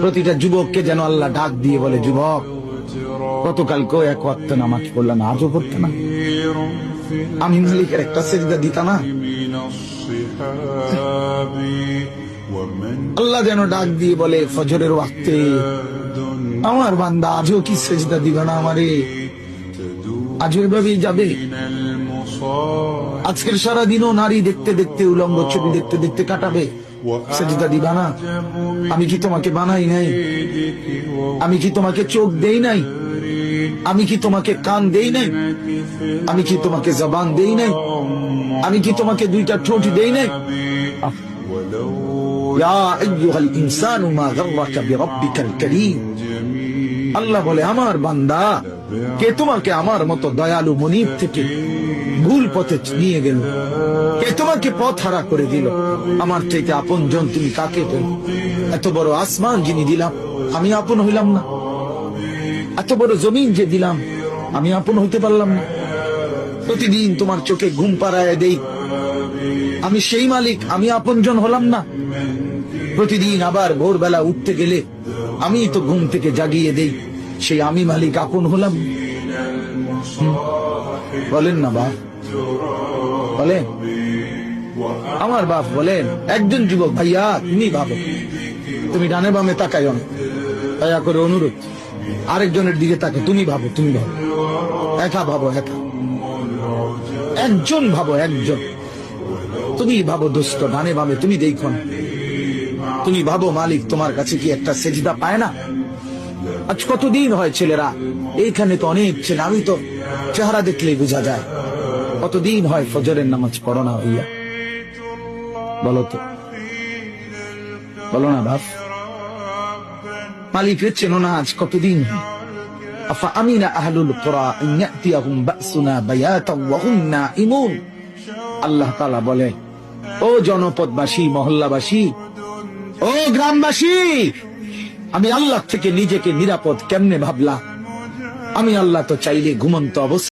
প্রতিটা যুবককে যেন আল্লাহ ডাক দিয়ে বলে, যুবক, গতকাল গতকালকেও এক ওয়াক্ত নামাজ পড়লাম, আজও পড়তে না? আমি মালিকের একটা সেজদা দিতা না। আল্লাহ যেন ডাক দিয়ে বলে, ফজরের ওয়াক্তে আমার বান্দা আজও কি সেজদা দিবে না আমারে? আজীবভাবে যাবে। আজকের সারা দিনও নারী দেখতে দেখতে উলঙ্গ ছবি দেখতে দেখতে কাটাবে। আমি কি তোমাকে বানাই নাই? আমি কি তোমাকে চোখ দেই নাই? আমি কি তোমাকে কান দেই নাই? আমি কি তোমাকে জবান দেই নাই? আমি কি তোমাকে দুইটা ঠোঁট দেই নাই? আল্লাহ বলে, আমার বান্দা কে তোমাকে আমার মতো দয়ালু মনিব থেকে ভুল পথে নিয়ে গেল? কে তোমাকে পথ হারা করে দিল? আমার থেকে আপন জন তুমি কাকে পেল? এত বড় আসমান যিনি দিলাম, আমি আপন হইলাম না। এত বড় জমিন যে দিলাম, আমি আপন হইতে পারলাম না। প্রতিদিন তোমার চোখে ঘুম পাড়ায় দেই। আমি সেই মালিক, আমি আপনজন হলাম না। প্রতিদিন আবার ভোরবেলা উঠতে গেলে আমি তো ঘুম থেকে জাগিয়ে দেই। সেই আমি মালিক, আপন হলাম। বলেন না, বাপ। বলেন। আমার বাপ বলেন, একজন যুবক ভাইয়া তুমি ভাবো তুমি ডানে বামে তাকাইও না। দয়া করে অনুরোধ, আরেকজনের দিকে তাকে, তুমি ভাবো তুমি ভাবো। একা ভাবো, একা। একজন ভাবো, একজন। তুমি ভাবো দোস্ত ডানে বামে তুমি দেখো তুমি ভাবো মালিক, তোমার কাছে কি একটা সেজদা পায় না? আজ কতদিন হয় ছেলেরা? এইখানে তো অনেক ছেলে, আমি তো চেহারা দেখলেই বোঝা যায়। কতদিন হয় ফজরের নামাজ পড়ো না হইয়া বলো তো। বলো না বাপ। মালিকের চেনো না আজ কতদিন? আফা আহলুল ইয়াতিয়াহুম বাসুনা আল্লাহ তাআলা বলে, ও জনপদবাসী, মহল্লাবাসী, ও গ্রামবাসী আমি আল্লাহ থেকে নিজেকে নিরাপদ কেমনে ভাবলা? আমি আল্লাহ তো চাইলে ঘুমন্ত অবস্থা